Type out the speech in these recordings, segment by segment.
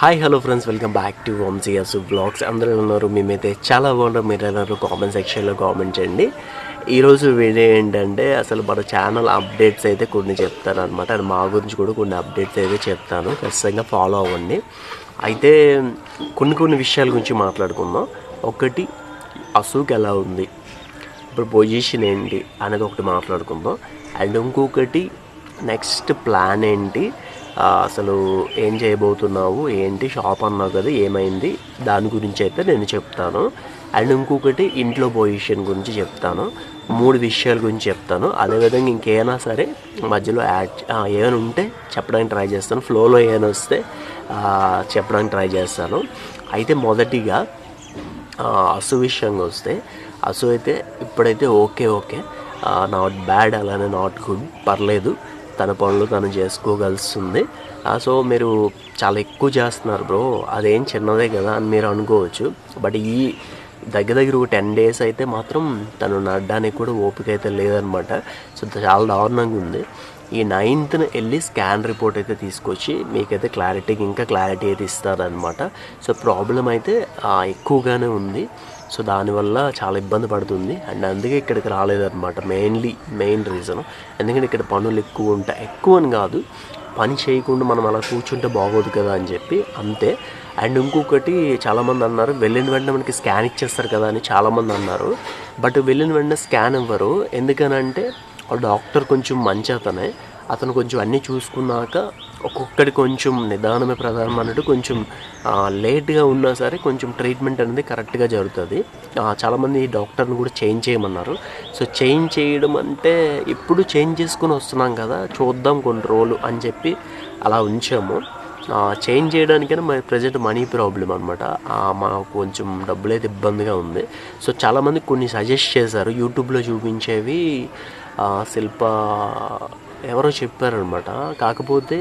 Hi hello friends welcome back to వంశీయస్ blogs అందరూ ఉన్నారు? మేమైతే చాలా బాగున్నారు మీరు అన్నారు కామెంట్ సెక్షన్లో కామెంట్ చేయండి. ఈరోజు వీడియో ఏంటంటే అసలు మన ఛానల్ అప్డేట్స్ అయితే కొన్ని చెప్తాను అనమాట అది మా గురించి కూడా కొన్ని అప్డేట్స్ అయితే చెప్తాను. ఖచ్చితంగా ఫాలో అవ్వండి. అయితే కొన్ని కొన్ని విషయాల గురించి మాట్లాడుకుందాం. ఒకటి అసూక్ ఎలా ఉంది? ఇప్పుడు పొజిషన్ ఏంటి? అనేది ఒకటి మాట్లాడుకుందాం. అండ్ ఇంకొకటి నెక్స్ట్ ప్లాన్ ఏంటి? అసలు ఏం చేయబోతున్నావు? ఏంటి? షాప్ అన్నావు కదా ఏమైంది? దాని గురించి అయితే నేను చెప్తాను. అండ్ ఇంకొకటి ఇంట్లో పొజిషన్ గురించి చెప్తాను. మూడు విషయాల గురించి చెప్తాను. అదేవిధంగా ఇంకేమైనా సరే మధ్యలో యాడ్ ఏమైనా ఉంటే చెప్పడానికి ట్రై చేస్తాను. ఫ్లోలో ఏమైనా వస్తే చెప్పడానికి ట్రై చేస్తాను. అయితే మొదటిగా ఆ, అసు విషయంగా వస్తే అసు అయితే ఇప్పుడైతే ఓకే ఓకే. నాట్ బ్యాడ్ అలానే నాట్ గుడ్. పర్లేదు. తన పనులు తను చేసుకోగలుస్తుంది. సో మీరు చాలా ఎక్కువ చేస్తున్నారు బ్రో. అదేం చిన్నదే కదా అని మీరు అనుకోవచ్చు. బట్ ఈ దగ్గర దగ్గర ఒక టెన్ డేస్ అయితే మాత్రం తను నడడానికి కూడా ఓపిక అయితే లేదనమాట. సో చాలా దారుణంగా ఉంది. ఈ నైన్త్న వెళ్ళి స్కాన్ రిపోర్ట్ అయితే తీసుకొచ్చి మీకైతే క్లారిటీకి ఇంకా క్లారిటీ అయితే ఇస్తారనమాట. సో ప్రాబ్లం అయితే ఎక్కువగానే ఉంది. సో దానివల్ల చాలా ఇబ్బంది పడుతుంది. అండ్ అందుకే ఇక్కడికి రాలేదన్నమాట. మెయిన్లీ మెయిన్ రీజన్ ఎందుకంటే ఇక్కడ పనులు ఎక్కువ ఉంటాయి ఎక్కువ అని కాదు. పని చేయకుండా మనం అలా కూర్చుంటే బాగోదు కదా అని చెప్పి అంతే. అండ్ ఇంకొకటి చాలామంది అన్నారు వెళ్ళిన వెంటనే మనకి స్కాన్ ఇచ్చేస్తారు కదా అని చాలామంది అన్నారు. బట్ వెళ్ళిన వెంటనే స్కాన్ ఇవ్వరు. ఎందుకనంటే ఆ డాక్టర్ కొంచెం మంచి అతనే. అతను కొంచెం అన్నీ చూసుకున్నాక ఒక్కొక్కటి కొంచెం నిదానమే ప్రధానం అన్నట్టు కొంచెం లేట్గా ఉన్నా సరే కొంచెం ట్రీట్మెంట్ అనేది కరెక్ట్గా జరుగుతుంది. చాలామంది డాక్టర్ని కూడా చేంజ్ చేయమన్నారు. సో చేంజ్ చేయడం అంటే ఇప్పుడు చేంజ్ చేసుకుని వస్తున్నాం కదా చూద్దాం కొన్ని రోజులు అని చెప్పి అలా ఉంచాము. చేంజ్ చేయడానికైనా మన ప్రజెంట్ మనీ ప్రాబ్లం అనమాట మాకు కొంచెం డబ్బులు అయితే ఇబ్బందిగా ఉంది. సో చాలామంది కొన్ని సజెస్ట్ చేశారు. యూట్యూబ్లో చూపించేవి శిల్ప ఎవరో చెప్పారనమాట. కాకపోతే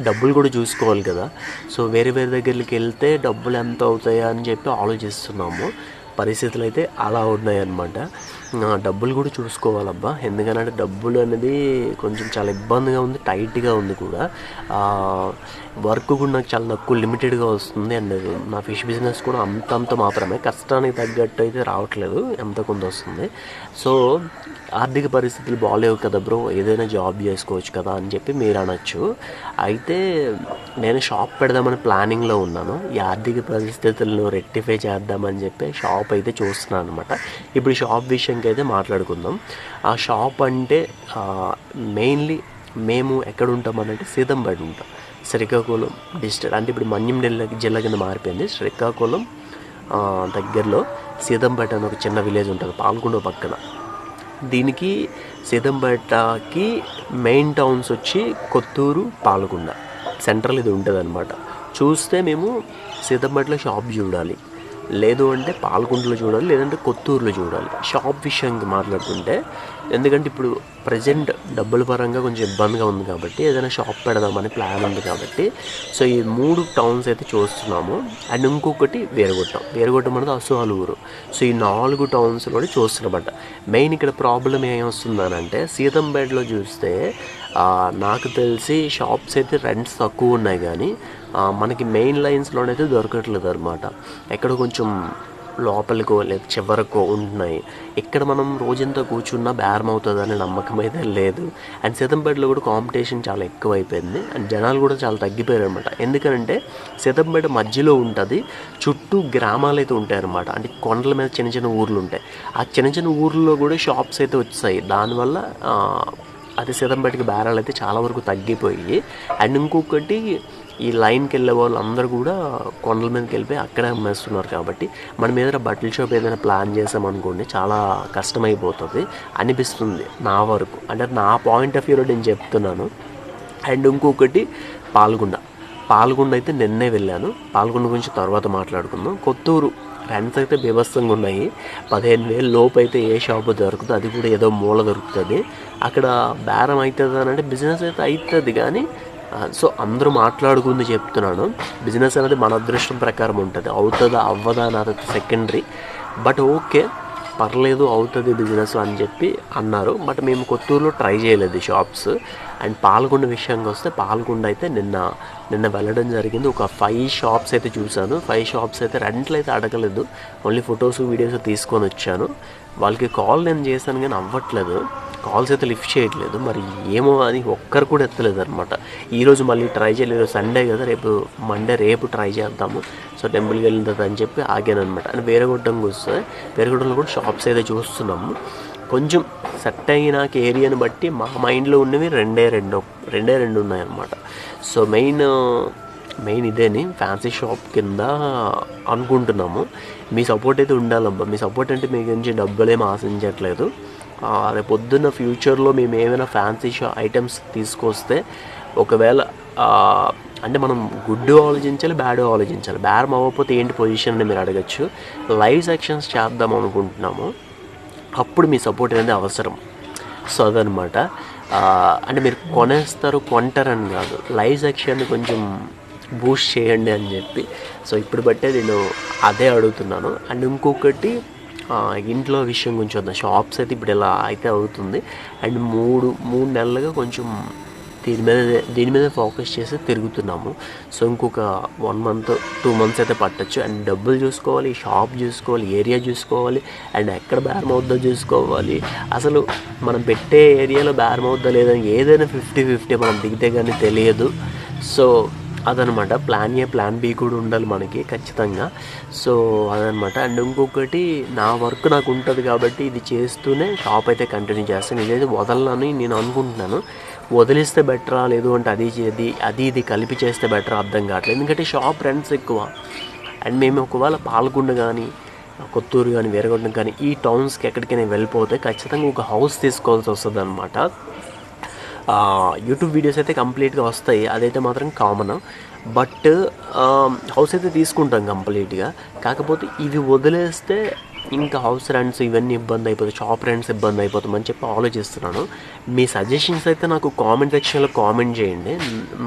డబ్బులు కూడా చూసుకోవాలి కదా. సో వేరే వేరే దగ్గరికి వెళ్తే డబ్బులు ఎంత అవుతాయా అని చెప్పి ఆలోచిస్తున్నాము. పరిస్థితులు అయితే అలా ఉన్నాయన్నమాట. అనమాట డబ్బులు కూడా చూసుకోవాలబ్బా. ఎందుకంటే డబ్బులు అనేది కొంచెం చాలా ఇబ్బందిగా ఉంది టైట్గా ఉంది కూడా. వర్క్ కూడా నాకు చాలా తక్కువ లిమిటెడ్గా వస్తుంది. అండ్ నా ఫిష్ బిజినెస్ కూడా అంత అంత మాత్రమే. కష్టానికి తగ్గట్టు అయితే రావట్లేదు ఎంత కొంత వస్తుంది. సో ఆర్థిక పరిస్థితులు బాగాలేవు కదా బ్రో. ఏదైనా జాబ్ చేసుకోవచ్చు కదా అని చెప్పి మీరు అనొచ్చు. అయితే నేను షాప్ పెడదామని ప్లానింగ్లో ఉన్నాను. ఈ ఆర్థిక పరిస్థితులను రెక్టిఫై చేద్దామని చెప్పి షాప్ అయితే చూస్తున్నాను అనమాట ఇప్పుడు షాప్ విషయంకి అయితే మాట్లాడుకుందాం. ఆ షాప్ అంటే మెయిన్లీ మేము ఎక్కడ ఉంటామనంటే సీతంపేట ఉంటాం. శ్రీకాకుళం డిస్ట్రిక్ట్ అంటే ఇప్పుడు మన్యం జిల్లా జిల్లా కింద మారిపోయింది. శ్రీకాకుళం దగ్గరలో సీతంపేట అని ఒక చిన్న విలేజ్ ఉంటుంది పాల్గొండ పక్కన. దీనికి సీతంపేటకి మెయిన్ టౌన్స్ వచ్చి కొత్తూరు పాల్గొండ సెంట్రల్ ఇది ఉంటుంది అనమాట చూస్తే మేము సీతంపేటలో షాప్ చూడాలి. లేదు అంటే పాలకుంటలో చూడాలి లేదంటే కొత్తూరులో చూడాలి. షాప్ విషయానికి మాట్లాడుతుంటే ఎందుకంటే ఇప్పుడు ప్రజెంట్ డబ్బుల పరంగా కొంచెం ఇబ్బందిగా ఉంది కాబట్టి ఏదైనా షాప్ పెడదామని ప్లాన్ ఉంది కాబట్టి సో ఈ మూడు టౌన్స్ అయితే చూస్తున్నాము. అండ్ ఇంకొకటి వేరుగొట్టం. వేరుగొట్టం అనేది అసువాలు ఊరు. సో ఈ నాలుగు టౌన్స్లో చూస్తున్నమాట మెయిన్ ఇక్కడ ప్రాబ్లం ఏమొస్తుందనంటే సీతంపేటలో చూస్తే నాకు తెలిసి షాప్స్ అయితే రెంట్స్ తక్కువ ఉన్నాయి కానీ మనకి మెయిన్ లైన్స్లోనైతే దొరకట్లేదు అనమాట ఎక్కడ కొంచెం లోపలికో లేదా చివరకో ఉంటున్నాయి. ఇక్కడ మనం రోజంతా కూర్చున్నా బేరం అవుతుంది అనే నమ్మకం అయితే లేదు. అండ్ సీతంపేటలో కూడా కాంపిటీషన్ చాలా ఎక్కువ అయిపోయింది అండ్ జనాలు కూడా చాలా తగ్గిపోయారు అనమాట ఎందుకంటే సీతంపేట మధ్యలో ఉంటుంది చుట్టూ గ్రామాలు అయితే ఉంటాయి అనమాట అంటే కొండల మీద చిన్న చిన్న ఊర్లు ఉంటాయి. ఆ చిన్న చిన్న ఊర్లలో కూడా షాప్స్ అయితే వచ్చాయి. దానివల్ల అది అది బయటికి బేరాలు అయితే చాలా వరకు తగ్గిపోయి. అండ్ ఇంకొకటి ఈ లైన్కి వెళ్ళే వాళ్ళు అందరూ కూడా కొండల మీదకి వెళ్ళిపోయి అక్కడే అమ్మేస్తున్నారు కాబట్టి మనం ఏదైనా బట్టల షాప్ ఏదైనా ప్లాన్ చేసామనుకోండి చాలా కష్టమైపోతుంది అనిపిస్తుంది నా వరకు. అంటే నా పాయింట్ ఆఫ్ వ్యూలో నేను చెప్తున్నాను. అండ్ ఇంకొకటి పాల్గొండ. పాల్గొండ అయితే నిన్నే వెళ్ళాను. పాల్గొండ గురించి తర్వాత మాట్లాడుకుందాం. కొత్తూరు. ఫ్యాన్స్ అయితే బీభత్సంగా ఉన్నాయి. పదిహేను వేలు లోపు అయితే ఏ షాప్ దొరుకుతుంది అది కూడా ఏదో మూల దొరుకుతుంది. అక్కడ బేరం అవుతుంది అని అంటే బిజినెస్ అయితే అవుతుంది కానీ సో అందరూ మాట్లాడుకుంది చెప్తున్నాను. బిజినెస్ అనేది మన అదృష్టం ప్రకారం ఉంటుంది. అవుతుందా అవ్వదా అన్నది సెకండరీ బట్ ఓకే పర్లేదు అవుతుంది బిజినెస్ అని చెప్పి అన్నారు. బట్ మేము కొత్తూరులో ట్రై చేయలేదు షాప్స్ అండ్ పాల్గొండ విషయంగా వస్తే పాల్గొండ అయితే నిన్న నిన్న వెళ్ళడం జరిగింది. ఒక ఫైవ్ షాప్స్ అయితే చూశాను. ఫైవ్ షాప్స్ అయితే రెంట్లు అయితే అడగలేదు. ఓన్లీ ఫొటోస్ వీడియోస్ తీసుకొని వచ్చాను. వాళ్ళకి కాల్ నేను చేశాను కానీ అవ్వట్లేదు. కాల్స్ అయితే లిఫ్ట్ చేయట్లేదు. మరి ఏమో అని ఒక్కరు కూడా ఎత్తలేదు అనమాట ఈరోజు మళ్ళీ ట్రై చేయలేదు సండే కదా రేపు మండే రేపు ట్రై చేద్దాము. సో టెంపుల్కి వెళ్ళిన తర్వాత అని చెప్పి ఆగాను అనమాట అండ్ వేరేగొట్టంకి వస్తే వేరేగొట్టంలో కూడా షాప్స్ అయితే చూస్తున్నాము. కొంచెం సెట్ అయినాక ఏరియాని బట్టి మా మైండ్లో ఉన్నవి రెండే రెండు రెండే రెండు ఉన్నాయన్నమాట. సో మెయిన్ మెయిన్ ఇదేని ఫ్యాన్సీ షాప్ కింద అనుకుంటున్నాము. మీ సపోర్ట్ అయితే ఉండాలబ్బా. మీ సపోర్ట్ అంటే మీ గురించి డబ్బులేం ఆశించట్లేదు. రేపు పొద్దున్న ఫ్యూచర్లో మేము ఏమైనా ఫ్యాన్సీ షా ఐటమ్స్ తీసుకొస్తే ఒకవేళ అంటే మనం గుడ్ ఆలోచించాలి బ్యాడ్ ఆలోచించాలి. బ్యాడ్ అవ్వకపోతే ఏంటి పొజిషన్ అని మీరు అడగచ్చు. లైవ్ సెక్షన్స్ చేద్దాం అనుకుంటున్నాము. అప్పుడు మీ సపోర్ట్ అనేది అవసరం. సో అదనమాట అంటే మీరు కొనేస్తారు కొంటారని కాదు. లైవ్ సెక్షన్ని కొంచెం బూస్ట్ చేయండి అని చెప్పి. సో ఇప్పుడు బట్టే నేను అదే అడుగుతున్నాను. అండ్ ఇంకొకటి ఇంట్లో విషయం కొంచెం వద్దాం? షాప్స్ అయితే ఇప్పుడు ఇలా అయితే అవుతుంది. అండ్ మూడు మూడు నెలలుగా కొంచెం దీని మీద దీని మీద ఫోకస్ చేసి తిరుగుతున్నాము. సో ఇంకొక వన్ మంత్ టూ మంత్స్ అయితే పట్టచ్చు. అండ్ డబ్బులు చూసుకోవాలి షాప్ చూసుకోవాలి ఏరియా చూసుకోవాలి అండ్ ఎక్కడ బేరం అవుద్దో చూసుకోవాలి. అసలు మనం పెట్టే ఏరియాలో బేరం అవుద్దా లేదని ఏదైనా ఫిఫ్టీ ఫిఫ్టీ మనం దిగితే కానీ తెలియదు. సో అదనమాట. ప్లాన్ ఏ ప్లాన్ బి కూడా ఉండాలి మనకి ఖచ్చితంగా. సో అదనమాట. అండ్ ఇంకొకటి నా వర్క్ నాకు ఉంటుంది కాబట్టి ఇది చేస్తూనే షాప్ అయితే కంటిన్యూ చేస్తాను. ఇదైతే వదలని నేను అనుకుంటున్నాను. వదిలిస్తే బెటరా లేదు అంటే అది ఇది అది ఇది కలిపి చేస్తే బెటర్ అర్థం కావట్లేదు. ఎందుకంటే షాప్ రెంట్స్ ఎక్కువ. అండ్ మేము ఒకవేళ పాల్గొండ కానీ కొత్తూరు కానీ వేరగొండం కానీ ఈ టౌన్స్కి ఎక్కడికైనా వెళ్ళిపోతే ఖచ్చితంగా ఒక హౌస్ తీసుకోవాల్సి వస్తుంది అనమాట యూట్యూబ్ వీడియోస్ అయితే కంప్లీట్గా వస్తాయి. అదైతే మాత్రం కామన్ బట్ హౌస్ అయితే తీసుకుంటాం కంప్లీట్గా కాకపోతే ఇవి వదిలేస్తే ఇంకా హౌస్ రెంట్స్ ఇవన్నీ ఇబ్బంది అయిపోతుంది షాప్ రెంట్స్ ఇబ్బంది అయిపోతామని చెప్పి ఆలోచిస్తున్నాను. మీ సజెషన్స్ అయితే నాకు కామెంట్ సెక్షన్లో కామెంట్ చేయండి.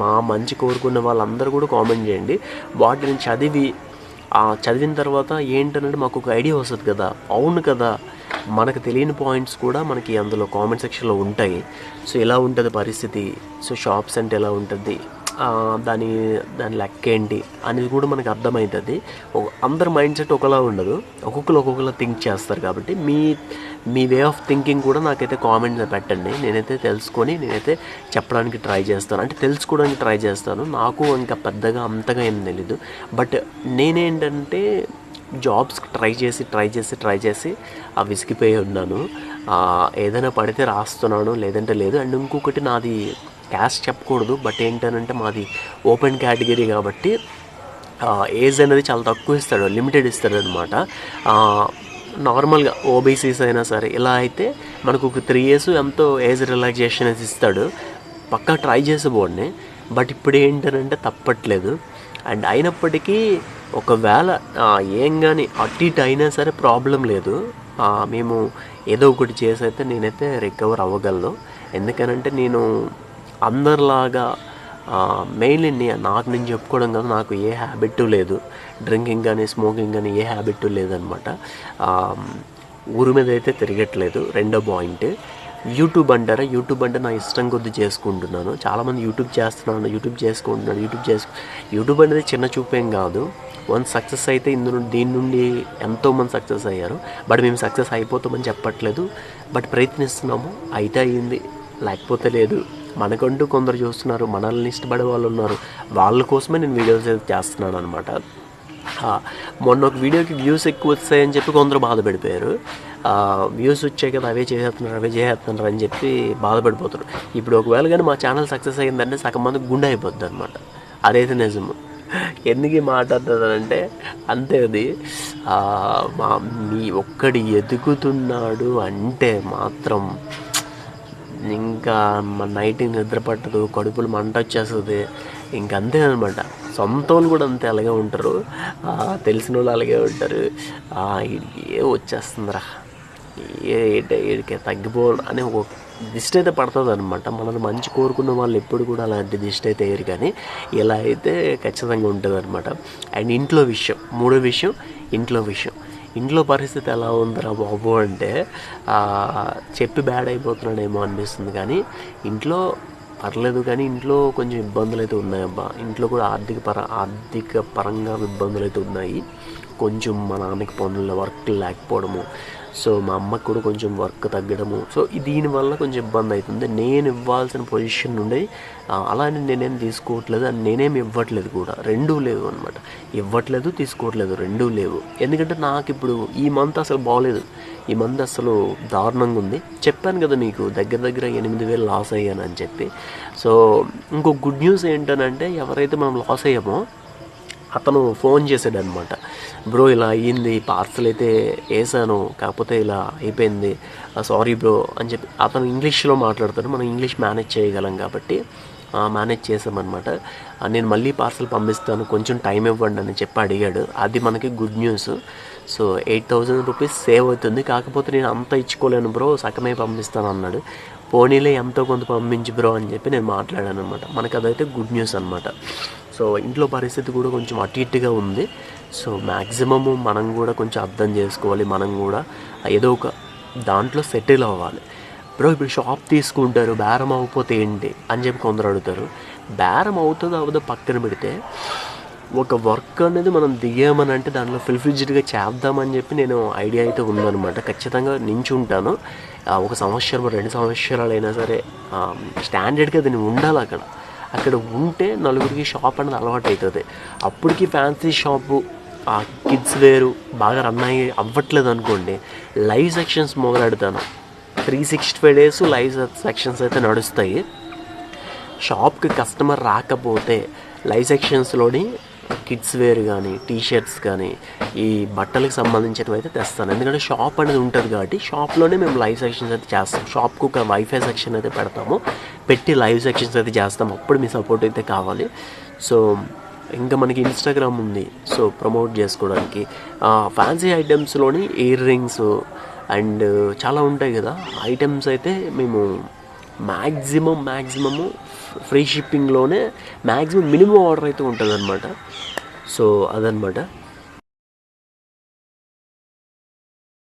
మా మంచి కోరుకున్న వాళ్ళందరూ కూడా కామెంట్ చేయండి. వాటిని చదివి చదివిన తర్వాత ఏంటనంటే మాకు ఒక ఐడియా వస్తుంది కదా. అవును కదా. మనకు తెలియని పాయింట్స్ కూడా మనకి అందులో కామెంట్ సెక్షన్లో ఉంటాయి. సో ఎలా ఉంటుంది పరిస్థితి? సో షాప్స్ అంటే ఎలా ఉంటుంది? దాని దాని లెక్క ఏంటి? అనేది కూడా మనకు అర్థమవుతుంది. అందరి మైండ్ సెట్ ఒకలా ఉండదు. ఒక్కొక్కరు ఒక్కొక్కలా థింక్ చేస్తారు కాబట్టి మీ మీ వే ఆఫ్ థింకింగ్ కూడా నాకైతే కామెంట్స్ పెట్టండి. నేనైతే తెలుసుకొని నేనైతే చెప్పడానికి ట్రై చేస్తాను. అంటే తెలుసుకోవడానికి ట్రై చేస్తాను. నాకు ఇంకా పెద్దగా అంతగా ఏం తెలీదు. బట్ నేనేంటంటే జాబ్స్కి ట్రై చేసి ట్రై చేసి ట్రై చేసి ఆ విసిగిపోయి ఉన్నాను. ఏదైనా పడితే రాస్తున్నాను లేదంటే లేదు. అండ్ ఇంకొకటి నాది క్యాస్ట్ చెప్పకూడదు బట్ ఏంటనంటే మాది ఓపెన్ కేటగిరీ కాబట్టి ఏజ్ అనేది చాలా తక్కువ ఇస్తాడు లిమిటెడ్ ఇస్తాడు అనమాట నార్మల్గా ఓబీసీస్ అయినా సరే ఇలా అయితే మనకు ఒక త్రీ ఇయర్స్ ఎంతో ఏజ్ రిలాక్సేషన్ అనేది ఇస్తాడు. పక్కా ట్రై చేసేవాడిని బట్ ఇప్పుడు ఏంటనంటే తప్పట్లేదు. అండ్ అయినప్పటికీ ఒకవేళ ఏం కానీ అటు ఇటు అయినా సరే ప్రాబ్లం లేదు. మేము ఏదో ఒకటి చేసి అయితే నేనైతే రికవర్ అవ్వగలను. ఎందుకనంటే నేను అందరిలాగా మెయిన్లీ నాకు నేను చెప్పుకోవడం కాదు నాకు ఏ హ్యాబిట్ లేదు. డ్రింకింగ్ కానీ స్మోకింగ్ కానీ ఏ హ్యాబిట్ లేదనమాట. ఊరి మీద అయితే తిరగట్లేదు రెండో పాయింట్. యూట్యూబ్ అంటారా? యూట్యూబ్ అంటే నా ఇష్టం కొద్ది చేసుకుంటున్నాను. చాలామంది యూట్యూబ్ చేస్తున్నాను యూట్యూబ్ చేసుకుంటున్నాను యూట్యూబ్ చేసుకు యూట్యూబ్ అనేది చిన్న చూపేం కాదు. వన్ సక్సెస్ అయితే ఇందు దీని నుండి ఎంతోమంది సక్సెస్ అయ్యారు. బట్ మేము సక్సెస్ అయిపోతామని చెప్పట్లేదు. బట్ ప్రయత్నిస్తున్నాము. అయితే అయింది. లేకపోతే లేదు. మనకంటూ కొందరు చూస్తున్నారు. మనల్ని ఇష్టపడే వాళ్ళు ఉన్నారు. వాళ్ళ కోసమే నేను వీడియోస్ చేస్తున్నాను అనమాట మొన్న ఒక వీడియోకి వ్యూస్ ఎక్కువ వస్తాయని చెప్పి కొందరు బాధపడిపోయారు. వ్యూస్ వచ్చాయి కదా అవే చేసేస్తున్నారు అవే చేసేస్తున్నారు అని చెప్పి బాధపడిపోతారు. ఇప్పుడు ఒకవేళ కానీ మా ఛానల్ సక్సెస్ అయ్యిందంటే సగం మంది గుండె అయిపోద్ది అనమాట అదైతే నిజము. ఎందుకు మాట్లాడుతుందంటే అంతే అది. మా మీ ఒక్కడి ఎదుగుతున్నాడు అంటే మాత్రం ఇంకా మన నైట్ నిద్ర పట్టదు కడుపులు మంట వచ్చేస్తుంది. ఇంక అంతే అనమాట సొంత వాళ్ళు కూడా అంతే అలాగే ఉంటారు. తెలిసిన వాళ్ళు అలాగే ఉంటారు. ఏ వచ్చేస్తుందిరా? ఏ ఏడికే తగ్గిపో అని ఒక దిష్టి అయితే పడుతుంది అనమాట మనల్ని మంచి కోరుకున్న వాళ్ళు ఎప్పుడు కూడా అలాంటి దిష్టి అయితే వేయరు కానీ ఇలా అయితే ఖచ్చితంగా ఉంటుంది అనమాట అండ్ ఇంట్లో విషయం మూడో విషయం ఇంట్లో విషయం. ఇంట్లో పరిస్థితి ఎలా ఉందిరా బాబు అంటే చెప్పి బ్యాడ్ అయిపోతున్నాడేమో అనిపిస్తుంది కానీ ఇంట్లో పర్లేదు కానీ ఇంట్లో కొంచెం ఇబ్బందులు అయితే ఉన్నాయబ్బా. ఇంట్లో కూడా ఆర్థిక పర ఆర్థిక పరంగా ఇబ్బందులు అయితే ఉన్నాయి. కొంచెం మా నాన్నకి పనుల వర్క్ లేకపోవడము. సో మా అమ్మకి కూడా కొంచెం వర్క్ తగ్గడము. సో దీనివల్ల కొంచెం ఇబ్బంది అవుతుంది నేను ఇవ్వాల్సిన పొజిషన్ నుండి అలానే నేనేం తీసుకోవట్లేదు అని నేనేం ఇవ్వట్లేదు కూడా. రెండూ లేవు అనమాట ఇవ్వట్లేదు తీసుకోవట్లేదు రెండూ లేవు. ఎందుకంటే నాకు ఇప్పుడు ఈ మంత్ అసలు బాగలేదు ఈ మందు అసలు దారుణంగా ఉంది. చెప్పాను కదా మీకు దగ్గర దగ్గర ఎనిమిది వేలు లాస్ అయ్యాను అని చెప్పి. సో ఇంకో గుడ్ న్యూస్ ఏంటనంటే ఎవరైతే మనం లాస్ అయ్యామో అతను ఫోన్ చేశాడు అనమాట బ్రో ఇలా అయ్యింది పార్సల్ అయితే వేసాను కాకపోతే ఇలా అయిపోయింది సారీ బ్రో అని చెప్పి. అతను ఇంగ్లీష్లో మాట్లాడతాడు మనం ఇంగ్లీష్ మేనేజ్ చేయగలం కాబట్టి. మేనేజ్ చేసామన్నమాట నేను మళ్ళీ పార్సల్ పంపిస్తాను కొంచెం టైం ఇవ్వండి అని చెప్పి అడిగాడు. అది మనకి good news so eight thousand rupees save అవుతుంది. కాకపోతే నేను అంత ఇచ్చుకోలేను బ్రో సగమే పంపిస్తాను అన్నాడు. పోనీలే ఎంతో కొంత పంపించి బ్రో అని చెప్పి నేను మాట్లాడాను అనమాట మనకు అదైతే గుడ్ న్యూస్ అనమాట సో ఇంట్లో పరిస్థితి కూడా కొంచెం అటు ఇటుగా ఉంది. సో మ్యాక్సిమము మనం కూడా కొంచెం అర్థం చేసుకోవాలి. మనం కూడా ఏదో ఒక దాంట్లో సెటిల్ అవ్వాలి. బ్రో ఇప్పుడు షాప్ తీసుకుంటారు బేరం అవ్వకపోతే ఏంటి అని చెప్పి కొందరు అడుగుతారు. బేరం అవుతుందో అవ్వదో పక్కన పెడితే ఒక వర్క్ అనేది మనం దిగామని అంటే దాంట్లో ఫుల్ఫిల్జ్డ్గా చేద్దామని చెప్పి నేను ఐడియా అయితే ఉందనమాట ఖచ్చితంగా నించుంటాను ఒక సంవత్సరం రెండు సంవత్సరాలు అయినా సరే స్టాండర్డ్గా దీన్ని ఉండాలి అక్కడ. అక్కడ ఉంటే నలుగురికి షాప్ అనేది అలవాటు అవుతుంది అప్పటికి ఫ్యాన్సీ షాపు ఆ కిడ్స్ వేరు బాగా రన్ అయ్యి అవ్వట్లేదు అనుకోండి live sections మొదలెడతాను. Three sixty five days live sections అయితే నడుస్తాయి. షాప్కి కస్టమర్ రాకపోతే లైవ్ సెక్షన్స్లోని కిడ్స్ వేర్ కానీ టీ షర్ట్స్ కానీ ఈ బట్టలకు సంబంధించినవి అయితే తెస్తాను. ఎందుకంటే షాప్ అనేది ఉంటుంది కాబట్టి షాప్లోనే మేము లైవ్ సెక్షన్స్ అయితే చేస్తాం. షాప్కు ఒక వైఫై సెక్షన్ అయితే పెడతాము. పెట్టి లైవ్ సెక్షన్స్ అయితే చేస్తాం. అప్పుడు మీ సపోర్ట్ అయితే కావాలి. సో ఇంకా మనకి ఇన్స్టాగ్రామ్ ఉంది. సో ప్రమోట్ చేసుకోవడానికి. ఫ్యాన్సీ ఐటమ్స్లోని ఇయర్ రింగ్స్ అండ్ చాలా ఉంటాయి కదా ఐటమ్స్ అయితే మేము మ్యాక్సిమం మ్యాక్సిమము ఫ్రీ షిప్పింగ్లోనే మ్యాక్సిమం మినిమం ఆర్డర్ అయితే ఉంటుంది అనమాట సో అదనమాట